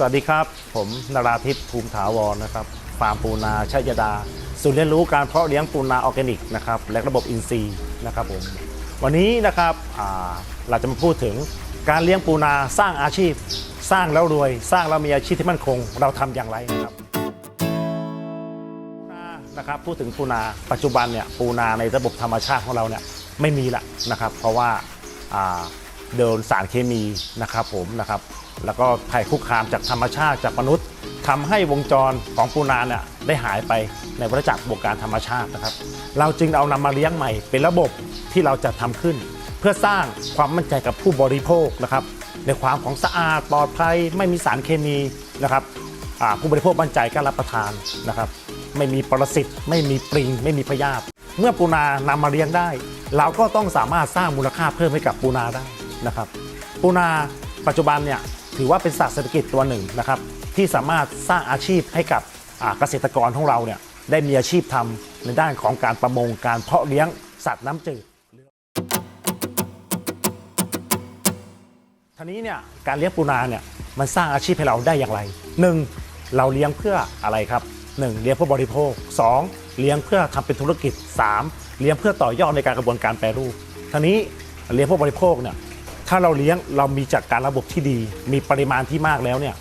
สวัสดีครับ ผมนราทิพย์ภูมิถาวรนะครับฟาร์มปูนาชัยดาศูนย์เรียนรู้การเพาะเลี้ยงปูนาออร์แกนิกนะครับและระบบอินทรีย์นะครับผมวันนี้นะครับเราจะมาพูดถึงการเลี้ยงปูนาสร้างอาชีพ สร้างแล้วรวย สร้างแล้วมีอาชีพที่มั่นคง เราทำอย่างไรนะครับปูนานะครับพูดถึงปูนาปัจจุบันเนี่ยปูนาในระบบธรรมชาติของเราเนี่ยไม่มีละนะครับ เพราะว่าอ่าโดนสารเคมีนะครับผมนะครับ แล้วก็ภัยคุกคามจากธรรมชาติจากมนุษย์ทำให้วงจรของปูนาเนี่ยได้หายไปในวัฏจักรบวกการธรรมชาตินะครับ เราจึงเอานำมาเลี้ยงใหม่ เป็นระบบที่เราจะทำขึ้น เพื่อสร้างความมั่นใจกับผู้บริโภคนะครับ ในความของสะอาดปลอดภัย ไม่มีสารเคมีนะครับผู้บริโภคมั่นใจก็รับประทานนะครับ ไม่มีปรสิตไม่มีปริง ไม่มีพยาธิเมื่อปูนานำมาเลี้ยงได้ เราก็ต้องสามารถสร้างมูลค่าเพิ่มให้กับปูนาได้นะครับ ปูนาปัจจุบันเนี่ย ถือว่าเป็นศาสตว์เศรษฐกิจตัวหนึ่งนะครับที่สามารถสร้างอาชีพให้กับเกษตรกรของเราเนี่ยได้มีอาชีพทำในด้านของการประมงการเพาะเลี้ยงสัตว์น้ำจืดทีนี้เนี่ยการเลี้ยงปูนาเนี่ยมันสร้างอาชีพให้เราได้อย่างไร 1. เราเลี้ยงเพื่ออะไรครับ 1. เลี้ยงเพื่อบริโภค 2. เลี้ยงเพื่อทำเป็นธุรกิจ 3. เลี้ยงเพื่อต่อยอดในการกระบวนการแปรรูปทีนี้เลี้ยงเพื่อบริโภคเนี่ย ถ้าเราเลี้ยงเรามีจัดการระบบที่ดี มีปริมาณที่มากแล้วเนี่ย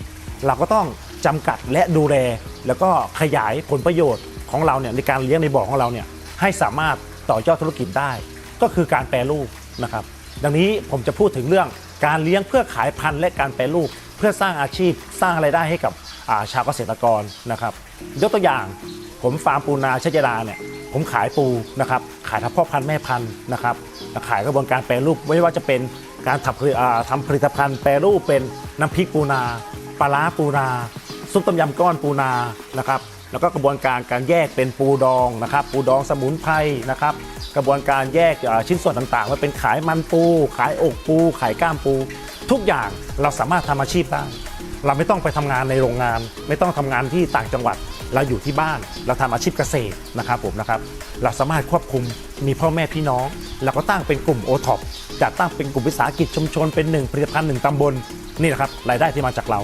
เราก็ต้องจำกัดและดูแล แล้วก็ขยายผลประโยชน์ของเราเนี่ยในการเลี้ยงในบ่อของเราเนี่ยให้สามารถต่อยอดธุรกิจได้ ก็คือการแปรรูปนะครับ ดังนี้ผมจะพูดถึงเรื่องการเลี้ยงเพื่อขายพันธุ์และการแปรรูป เพื่อสร้างอาชีพสร้างไรายได้ให้กับาชาวเกษตรกรนะครับยกตัวอย่างผมฟาร์มปูนาชัยดาเนี่ยผมขายปูนะครับขายทั้งพ่อพันธุ์แม่พันธุ์นะครับขายกระบวนการแปรรูปไม่ว่าจะเป็น การทำผลิตอ่าทำผลิตภัณฑ์แปรรูปเป็นน้ำพริกปูนาปลาร้าปูนาซุปต้มยำก้อนปูนานะครับแล้วก็กระบวนการการแยกเป็นปูดองนะครับ ปูดองสมุนไพรนะครับ กระบวนการแยกชิ้นส่วนต่างๆว่าเป็นขายมันปู ขายอกปู ขายก้ามปู ทุกอย่างเราสามารถทำอาชีพได้เราไม่ต้องไปทำงานในโรงงาน ไม่ต้องทำงานที่ต่างจังหวัดเราอยู่ที่บ้าน เราทำอาชีพเกษตรนะครับผมนะครับ เราสามารถควบคุมมีพ่อแม่พี่น้อง เราก็ตั้งเป็นกลุ่มโอท็อป จัดตั้งเป็นกลุ่มวิสาหกิจชุมชนเป็นหนึ่งผลิตภัณฑ์หนึ่งตำบลนี่นะครับรายได้ที่มาจากเรา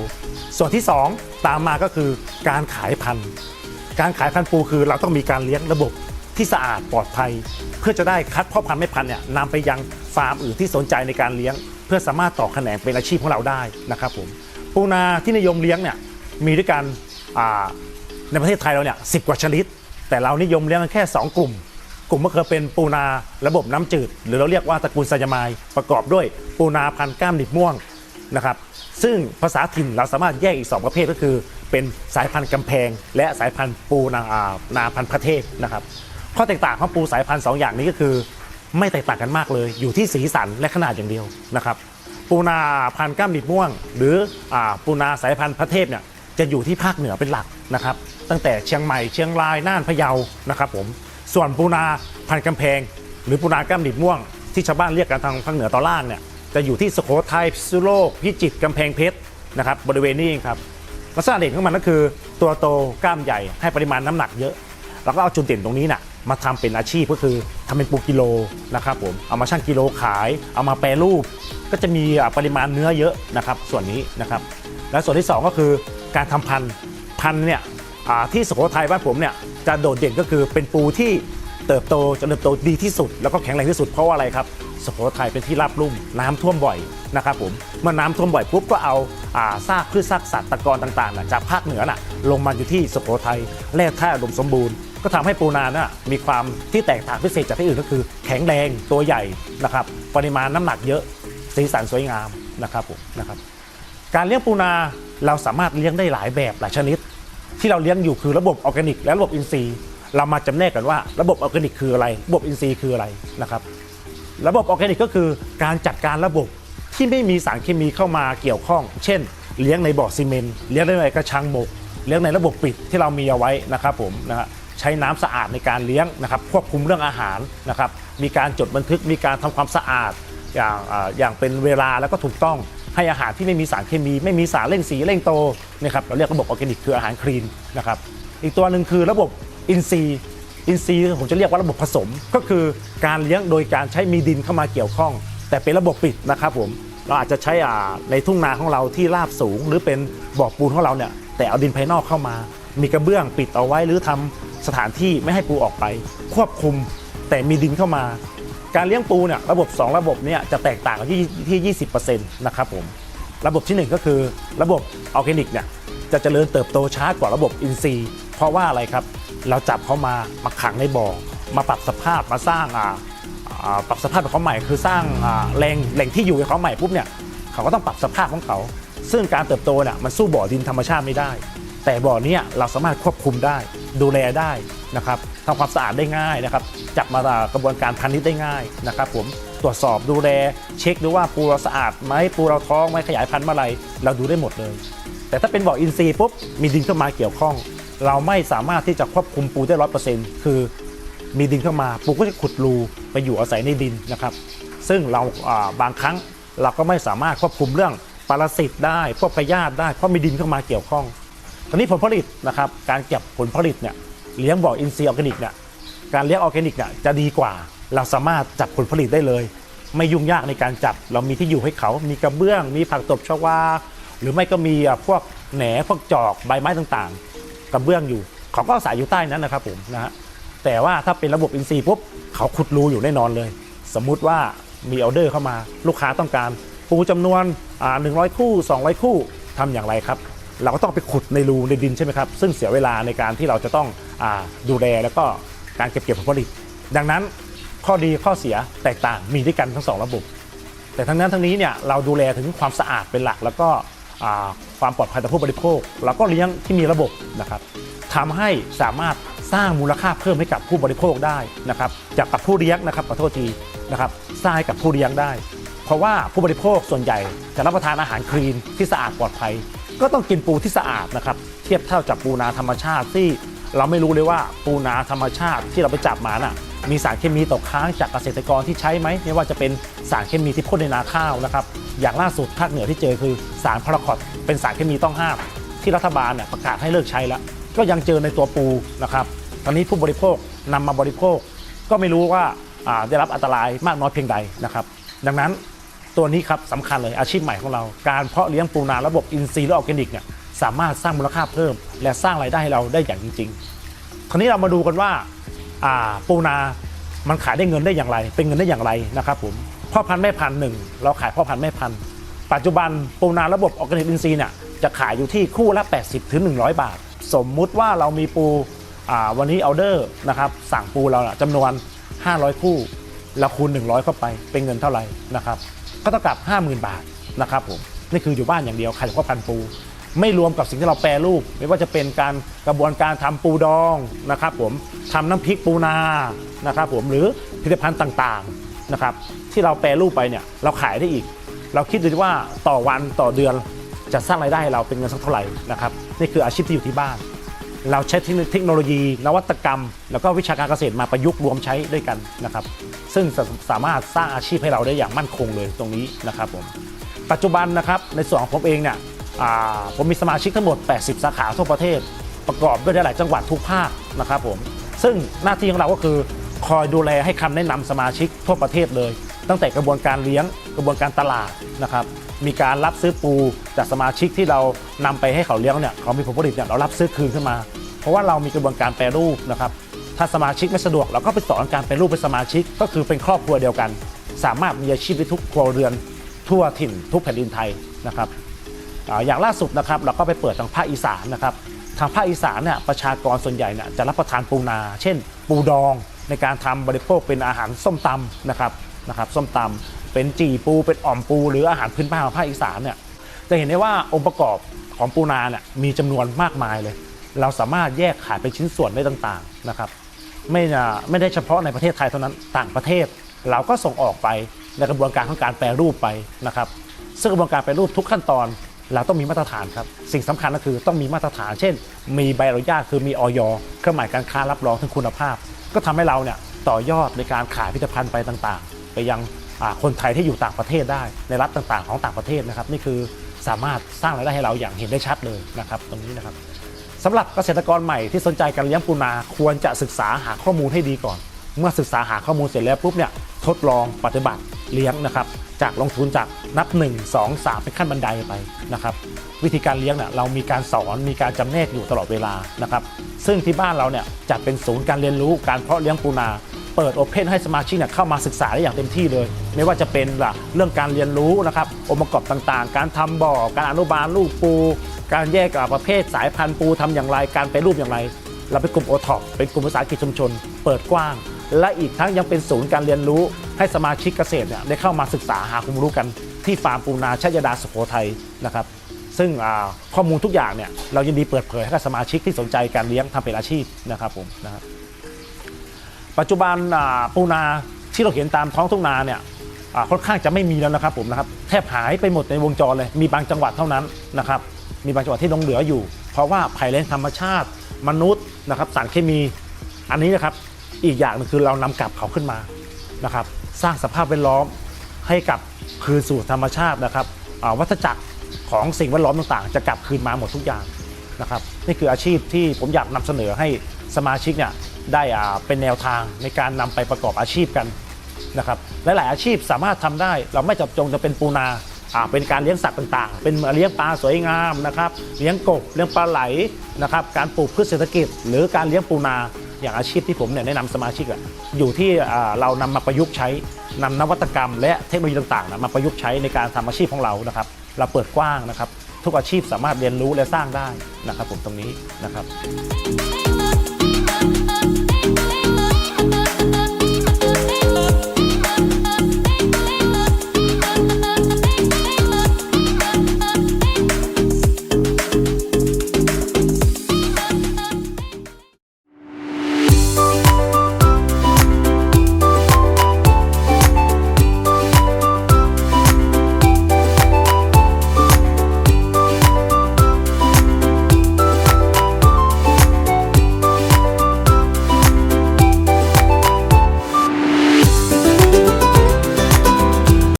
ส่วนที่สองตามมาก็คือการขายพันธุ์การขายพันธุ์ปูคือเราต้องมีการเลี้ยงระบบที่สะอาดปลอดภัย เพื่อจะได้คัดพ่อพันธุ์แม่พันธุ์เนี่ยนำไปยังฟาร์มอื่นที่สนใจในการเลี้ยง เพื่อสามารถต่อแขนงเป็นอาชีพของเราได้นะครับผมปูนาที่นิยมเลี้ยงเนี่ยมีด้วยกันในประเทศไทยเราเนี่ยสิกว่าชนิด แต่เรานิยมเลี้ยงแค่ 2 กลุ่ม กลุ่มก็คือเป็นปูนาระบบน้ำจืด หรือเราเรียกว่าตระกูลไซยามายประกอบด้วยปูนาพันธุ์ก้ามดิบม่วงนะครับซึ่งภาษาถิ่นเราสามารถแยกอีก 2 ประเภทก็คือ เป็นสายพันธุ์กำแพง และสายพันธุ์ปูนานาพันธุ์พระเทพนะครับข้อแตกต่างของปูสายพันธุ์สองอย่างนี้ก็คือ ไม่แตกต่างกันมากเลย อยู่ที่สีสันและขนาดอย่างเดียวนะครับปูนาพันธุ์ก้ามดิบม่วง หรืออปูนาสายพันธุ์พระเทพเนี่ยจะอยู่ที่ภาคเหนือเป็นหลักนะครับ ตั้งแต่เชียงใหม่เชียงรายน่านพะเยานะครับผม ส่วนปูนาพันกำแพง หรือปูนาก้ามดิบม่วง ที่ชาวบ้านเรียกกันทางภาคเหนือตอนล่างเนี่ยจะอยู่ที่สุโขทัยพิษณุโลกพิจิตรกำแพงเพชรนะครับบริเวณนี้เองครับลักษณะเด่นของมันก็คือตัวโตกล้ามใหญ่ให้ปริมาณน้ำหนักเยอะ แล้วก็เอาจุดเด่นตรงนี้น่ะมาทำเป็นอาชีพก็คือทำเป็นปูกิโลนะครับผมเอามาชั่งกิโลขาย เอามาแปรรูป ก็จะมีปริมาณเนื้อเยอะนะครับส่วนนี้นะครับ และส่วนที่สองก็คือการทำพันธุ์พันธุ์เนี่ยที่สุโขทัยบ้านผมเนี่ย จะโดดเด่นก็คือเป็นปูที่เติบโตจะเติบโตดีที่สุด แล้วก็แข็งแรงที่สุดเพราะว่าอะไรครับสุโขทัยเป็นที่ราบลุ่มน้ำท่วมบ่อยนะครับผมเมื่อน้ำท่วมบ่อยปุ๊บก็เอาอาซากพืชซากสัตว์ตะกอนต่างๆจากภาคเหนือน่ะลงมาอยู่ที่สุโขทัยแร่ธาตุอุดมสมบูรณ์ ก็ทำให้ปูนาน่ะมีความที่แตกต่างพิเศษจากที่อื่นก็คือ แข็งแรงตัวใหญ่นะครับปริมาณน้ำหนักเยอะสีสันสวยงามนะครับผมนะครับการเลี้ยงปูนาเราสามารถเลี้ยงได้หลายแบบหลายชนิด ที่เราเลี้ยงอยู่คือระบบออร์แกนิก และระบบอินทรีย์ เรามาจำแนกกันว่าระบบออร์แกนิกคืออะไร ระบบอินทรีย์คืออะไรนะครับ ระบบออร์แกนิกก็คือการจัดการระบบที่ไม่มีสารเคมีเข้ามาเกี่ยวข้อง เช่น เลี้ยงในบ่อซีเมนต์เลี้ยงในกระชังบกเลี้ยงในระบบปิดที่เรามีเอาไว้นะครับผมนะฮะใช้น้ำสะอาดในการเลี้ยงนะครับควบคุมเรื่องอาหารนะครับมีการจดบันทึกมีการทำความสะอาดอย่างอย่างเป็นเวลาแล้วก็ถูกต้อง ให้อาหารที่ไม่มีสารเคมี ไม่มีสารเร่งสีเร่งโตนะครับเราเรียกระบบออร์แกนิกคืออาหารคลีนนะครับอีกตัวหนึ่งคือระบบอินทรีย์อินทรีย์ผมจะเรียกว่าระบบผสม ก็คือการเลี้ยงโดยการใช้มีดินเข้ามาเกี่ยวข้อง แต่เป็นระบบปิดนะครับผมเราอาจจะใช้อ่าในทุ่งนาของเราที่ราบสูง หรือเป็นบ่อปูนของเราเนี่ยแต่เอาดินภายนอกเข้ามา มีกระเบื้องปิดเอาไว้หรือทำสถานที่ไม่ให้ปูออกไป ควบคุมแต่มีดินเข้ามา การเลี้ยงปูเนี่ยระบบ 2 ระบบเนี่ยจะแตกต่างกันที่ที่20%นะครับผมระบบทีหนึ่1 ก็คือระบบออร์แกนิกเนี่ยจะเจริญเติบโตช้ากว่าระบบอินทรีย์ เพราะว่าอะไรครับเราจับเขามามาขังในบ่อมาปรับสภาพมาสร้างอ่าอ่าปรับสภาพให้เขาใหม่คือสร้างแหล่งแหล่งที่อยู่ให้เขาใหม่ปุ๊บเนี่ยเขาก็ต้องปรับสภาพของเขา ซึ่งการเติบโตเนี่ยมันสู้บ่อดินธรรมชาติไม่ได้ แต่บ่อเนี้เราสามารถควบคุมได้ดูแลได้นะครับทำความสะอาดได้ง่ายนะครับ จับมากระบวนการพันนิดได้ง่ายนะครับผมตรวจสอบดูแลเช็คดูว่าปูเราสะอาดไหมปูเราท้องไหมขยายพันธุ์เมื่อไรเราดูได้หมดเลย แต่ถ้าเป็นบ่ออินทรีย์ปุ๊บมีดินเข้ามาเกี่ยวข้อง เราไม่สามารถที่จะควบคุมปูได้ร้อยเปอร์เซ็นต์คือมีดินเข้ามาปูก็จะขุดรูไปอยู่อาศัยในดินนะครับซึ่งเราอ่าบางครั้งเราก็ไม่สามารถควบคุมเรื่องปรสิตได้พวกพยาธิได้เพราะมีดินเข้ามาเกี่ยวข้องคราวนี้ผลผลิตนะครับการเก็บผลผลิตเนี่ยเลี้ยงบ่ออินทรีย์ออร์แกนิกเนี่ย การเลี้ยงออร์แกนิกเนี่ยจะดีกว่า เราสามารถจับผลผลิตได้เลย ไม่ยุ่งยากในการจับ เรามีที่อยู่ให้เขา มีกระเบื้อง มีผักตบชวา หรือไม่ก็มีพวกแหนพวกจอกใบไม้ต่างๆ กระเบื้องอยู่ เขาก็อาศัยอยู่ใต้นั้นนะครับผมนะฮะ แต่ว่าถ้าเป็นระบบอินทรีย์ปุ๊บเขาขุดรูอยู่แน่นอนเลย สมมุติว่ามีออเดอร์เข้ามา ลูกค้าต้องการปูจำนวนอ่า100คู่ 200 คู่ทำอย่างไรครับ เราก็ต้องไปขุดในรูในดินใช่ไหมครับ ซึ่งเสียเวลาในการที่เราจะต้องอาดูแลแล้วก็ การเก็บเกี่ยวผลผลิต ดังนั้นข้อดีข้อเสียแตกต่างมีด้วยกันทั้งสองระบบ แต่ทั้งนั้นทั้งนี้เนี่ยเราดูแลถึงความสะอาดเป็นหลัก แล้วก็ความปลอดภัยต่อผู้บริโภคเราก็เลี้ยงที่มีระบบนะครับทำให้สามารถสร้างมูลค่าเพิ่มให้กับผู้บริโภคได้นะครับจากกับผู้เลี้ยงนะครับขอโทษทีนะครับสร้างให้กับผู้เลี้ยงได้ เพราะว่าผู้บริโภคส่วนใหญ่จะรับประทานอาหารคลีนที่สะอาดปลอดภัย ก็ต้องกินปูที่สะอาดนะครับเทียบเท่ากับปูนาธรรมชาติที่ เราไม่รู้เลยว่าปูนาธรรมชาติที่เราไปจับมาน่ะมีสารเคมีตกค้างจากเกษตรกรที่ใช้ไหมไม่ว่าจะเป็นสารเคมีที่พ่นในนาข้าวนะครับอย่างล่าสุดภาคเหนือที่เจอคือสารพาราคอตเป็นสารเคมีต้องห้าม ที่รัฐบาลเนี่ยประกาศให้เลิกใช้แล้ว ก็ยังเจอในตัวปูนะครับตอนนี้ผู้บริโภคนำมาบริโภค ก็ไม่รู้ว่าอ่าได้รับอันตรายมากน้อยเพียงใดนะครับดังนั้นตัวนี้ครับสำคัญเลยอาชีพใหม่ของเราการเพาะเลี้ยงปูนาระบบอินทรีย์และออร์แกนิกเนี่ย สามารถสร้างมูลค่าเพิ่ม และสร้างรายได้ให้เราได้อย่างจริงๆคราวนี้เรามาดูกันว่าปูนา มันขายได้เงินได้อย่างไร เป็นเงินได้อย่างไรนะครับผมพ่อพันธุ์แม่พันธุ์หนึ่งเราขายพ่อพันธุ์แม่พันธุ์ปัจจุบันปูนาระบบออร์แกนิกอินทรีย์เนี่ยจะขายอยู่ที่คู่ละ 80ถึง100 บาท สมมุติว่าเรามีปูวันนี้ออเดอร์นะครับสั่งปูเราจำนวน 500 คู่เราคูณ 100 เข้าไปเป็นเงินเท่าไหร่นะครับก็เท่ากับ 50,000 บาทนะครับผมนี่คืออยู่บ้านอย่างเดียวขายเฉพาะพันธุ์ปู ไม่รวมกับสิ่งที่เราแปรรูป ไม่ว่าจะเป็นการกระบวนการทำปูดองนะครับผมทำน้ำพริกปูนานะครับผมหรือผลิตภัณฑ์ต่างๆนะครับที่เราแปรรูปไปเนี่ยเราขายได้อีก เราคิดดูว่าต่อวันต่อเดือนจะสร้างรายได้ให้เราเป็นเงินสักเท่าไหร่นะครับนี่คืออาชีพที่อยู่ที่บ้าน เราใช้เทคโนโลยี นวัตกรรม แล้วก็วิชาการเกษตรมาประยุกต์รวมใช้ด้วยกันนะครับซึ่งสามารถสร้างอาชีพให้เราได้อย่างมั่นคงเลยตรงนี้นะครับผมปัจจุบันนะครับในส่วนของผมเองเนี่ย ผมมีสมาชิกทั้งหมด 80 สาขาทั่วประเทศ ประกอบด้วยหลายจังหวัดทุกภาคนะครับผมซึ่งหน้าที่ของเราก็คือคอยดูแลให้คำแนะนำสมาชิกทั่วประเทศเลย ตั้งแต่กระบวนการเลี้ยงกระบวนการตลาดนะครับมีการรับซื้อปูจากสมาชิกที่เรานำไปให้เขาเลี้ยงเนี่ยเขามีผลผลิตเนี่ยเรารับซื้อคืนขึ้นมา เพราะว่าเรามีกระบวนการแปรรูปนะครับถ้าสมาชิกไม่สะดวกเราก็ไปสอนการแปรรูปเป็นสมาชิกก็คือเป็นครอบครัวเดียวกัน สามารถมีอาชีพได้ทุกครัวเรือนทั่วถิ่นทุกแผ่นดินไทยนะครับ อย่างล่าสุดนะครับเราก็ไปเปิดทางภาคอีสานนะครับทางภาคอีสานเนี่ยประชากรส่วนใหญ่เนี่ยจะรับประทานปูนา เช่น ปูดองในการทำบริโภคเป็นอาหารส้มตำนะครับนะครับส้มตำเป็นจีปูเป็นอ่อมปู หรืออาหารพื้นบ้านของภาคอีสานเนี่ยจะเห็นได้ว่าองค์ประกอบของปูนาเนี่ยมีจำนวนมากมายเลย เราสามารถแยกขายเป็นชิ้นส่วนได้ต่างๆนะครับไม่ไม่ได้เฉพาะในประเทศไทยเท่านั้นต่างประเทศ เราก็ส่งออกไปในกระบวนการของการแปรรูปไปนะครับซึ่งกระบวนการแปรรูปทุกขั้นตอน เราต้องมีมาตรฐานครับ สิ่งสำคัญก็คือต้องมีมาตรฐาน เช่น มีใบอนุญาตคือมีออยเครื่องหมายการค้ารับรองถึงคุณภาพ ก็ทำให้เราเนี่ยต่อยอดในการขายผลิตภัณฑ์ไปต่างๆ ไปยังคนไทยที่อยู่ต่างประเทศได้ ในรัฐต่างๆ ของต่างประเทศนะครับนี่คือสามารถสร้างรายได้ให้เราอย่างเห็นได้ชัดเลยนะครับ ตรงนี้นะครับสำหรับเกษตรกรใหม่ที่สนใจการเลี้ยงปูนาควรจะศึกษาหาข้อมูลให้ดีก่อน เมื่อศึกษาหาข้อมูลเสร็จแล้วปุ๊บเนี่ยทดลองปฏิบัติเลี้ยงนะครับ จากลงทุนจากนับ 1 2 3 เป็นขั้นบันไดไปนะครับวิธีการเลี้ยงเนี่ยเรามีการสอนมีการจำแนกอยู่ตลอดเวลานะครับซึ่งที่บ้านเราเนี่ยจัดเป็นศูนย์การเรียนรู้การเพาะเลี้ยงปูนาเปิดโอเพนให้สมาชิกเนี่ยเข้ามาศึกษาได้อย่างเต็มที่เลย ไม่ว่าจะเป็นล่ะเรื่องการเรียนรู้นะครับองค์ประกอบต่างๆ การทำบ่อ การอนุบาลลูกปู การแยกประเภทสายพันธุ์ปูทำอย่างไร การไปรูปอย่างไร เราเป็นกลุ่มโอท็อปเป็นกลุ่มภาษาหกิจชุมชน เปิดกว้าง และอีกทั้งยังเป็นศูนย์การเรียนรู้ให้สมาชิกเกษตรเนี่ยได้เข้ามาศึกษาหาความรู้กันที่ฟาร์มปูนาชยดาสุโขทัยนะครับ ซึ่งข้อมูลทุกอย่างเนี่ยเรายินดีเปิดเผยให้กับสมาชิกที่สนใจการเลี้ยงทำเป็นอาชีพนะครับผมนะครับปัจจุบันปูนาที่เราเห็นตามท้องทุ่งนาเนี่ยค่อนข้างจะไม่มีแล้วนะครับผมนะครับแทบหายไปหมดในวงจรเลย มีบางจังหวัดเท่านั้นนะครับมีบางจังหวัดที่ลงเหลืออยู่ เพราะว่าภัยแล้งธรรมชาติมนุษย์นะครับสารเคมีอันนี้นะครับ อีกอย่างนึงคือเรานำกลับเขาขึ้นมานะครับสร้างสภาพแวดล้อมให้กับคืนสู่ธรรมชาตินะครับวัฏจักรของสิ่งแวดล้อมต่างๆ จะกลับคืนมาหมดทุกอย่างนะครับนี่คืออาชีพที่ผมอยากนำเสนอให้สมาชิกเนี่ยได้อ่าเป็นแนวทางในการนำไปประกอบอาชีพกันนะครับหลายๆอาชีพสามารถทำได้ เราไม่จับจงจะเป็นปูนาอ่าเป็นการเลี้ยงสัตว์ต่างๆ เป็นเลี้ยงปลาสวยงามนะครับ เลี้ยงกบ เลี้ยงปลาไหลนะครับ การปลูกพืชเศรษฐกิจ หรือการเลี้ยงปูนา อย่างอาชีพที่ผมเนี่ยแนะนำสมาชิกอะอยู่ที่เรานำมาประยุกต์ใช้นำนวัตกรรม และเทคโนโลยีต่างๆนะมาประยุกต์ใช้ในการทำอาชีพของเรานะครับ เราเปิดกว้างนะครับ ทุกอาชีพสามารถเรียนรู้และสร้างได้นะครับผมตรงนี้นะครับ